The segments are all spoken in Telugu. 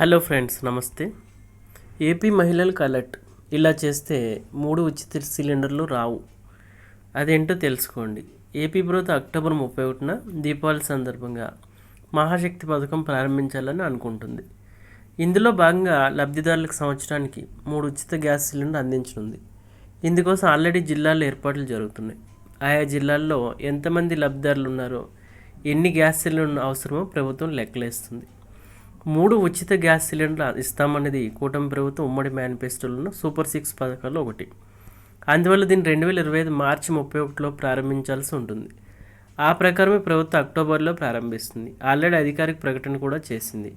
హలో ఫ్రెండ్స్ నమస్తే. ఏపీ మహిళలకు అలర్ట్ ఇలా చేస్తే మూడు ఉచిత సిలిండర్లు రావు. అదేంటో తెలుసుకోండి. ఏపీ ప్రభుత్వం అక్టోబర్ ముప్పై ఒకటిన దీపావళి సందర్భంగా మహాశక్తి పథకం ప్రారంభించాలని అనుకుంటుంది. ఇందులో భాగంగా లబ్ధిదారులకు సంవత్సరానికి మూడు ఉచిత గ్యాస్ సిలిండర్ అందించనుంది. ఇందుకోసం ఆల్రెడీ జిల్లాల్లో ఏర్పాట్లు జరుగుతున్నాయి. ఆయా జిల్లాల్లో ఎంతమంది లబ్ధిదారులు ఉన్నారో ఎన్ని గ్యాస్ సిలిండర్ అవసరమో ప్రభుత్వం లెక్కలేస్తుంది. మూడు ఉచిత గ్యాస్ సిలిండర్ ఇస్తామనేది కూటమి ప్రభుత్వం ఉమ్మడి మేనిఫెస్టోలో సూపర్ సిక్స్ పథకాల్లో ఒకటి. అందువల్ల దీన్ని రెండు వేల ఇరవై ఐదు మార్చి ముప్పై ఒకటిలో ప్రారంభించాల్సి ఉంటుంది. ఆ ప్రకారమే ప్రభుత్వం అక్టోబర్లో ప్రారంభిస్తుంది. ఆల్రెడీ అధికారిక ప్రకటన కూడా చేసింది.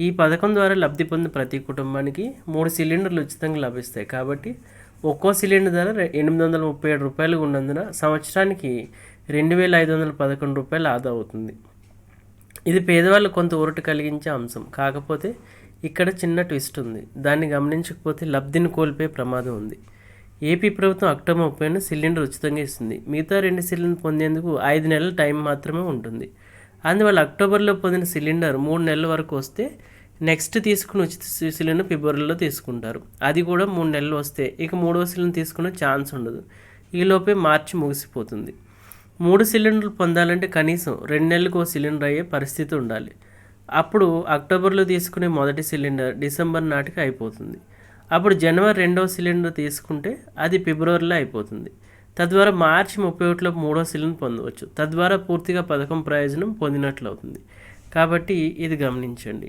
ఈ పథకం ద్వారా లబ్ధి పొందిన ప్రతి కుటుంబానికి మూడు సిలిండర్లు ఉచితంగా లభిస్తాయి. కాబట్టి ఒక్కో సిలిండర్ ధర ఎనిమిది వందల ముప్పై ఏడు రూపాయలు ఉన్నందున సంవత్సరానికి రెండు వేల ఐదు వందల పదకొండు రూపాయలు ఆదా అవుతుంది. ఇది పేదవాళ్ళు కొంత ఊరట కలిగించే అంశం. కాకపోతే ఇక్కడ చిన్న ట్విస్ట్ ఉంది. దాన్ని గమనించకపోతే లబ్ధిని కోల్పోయే ప్రమాదం ఉంది. ఏపీ ప్రభుత్వం అక్టోబర్ ముప్పైన సిలిండర్ ఉచితంగా ఇస్తుంది. మిగతా రెండు సిలిండర్ పొందేందుకు ఐదు నెలల టైం మాత్రమే ఉంటుంది. అందువల్ల అక్టోబర్లో పొందిన సిలిండర్ మూడు నెలల వరకు వస్తే నెక్స్ట్ తీసుకున్న ఉచిత సి- సిలిండర్ ఫిబ్రవరిలో తీసుకుంటారు. అది కూడా మూడు నెలలు వస్తే ఇక మూడవ సిలిండర్ తీసుకునే ఛాన్స్ ఉండదు. ఈలోపే మార్చి ముగిసిపోతుంది. మూడు సిలిండర్లు పొందాలంటే కనీసం రెండు నెలలకు ఓ సిలిండర్ అయ్యే పరిస్థితి ఉండాలి. అప్పుడు అక్టోబర్లో తీసుకునే మొదటి సిలిండర్ డిసెంబర్ నాటికి అయిపోతుంది. అప్పుడు జనవరి రెండవ సిలిండర్ తీసుకుంటే అది ఫిబ్రవరిలో అయిపోతుంది. తద్వారా మార్చి ముప్పై ఒకటిలో మూడో సిలిండర్ పొందవచ్చు. తద్వారా పూర్తిగా పథకం ప్రయోజనం పొందినట్లు అవుతుంది కాబట్టి ఇది గమనించండి.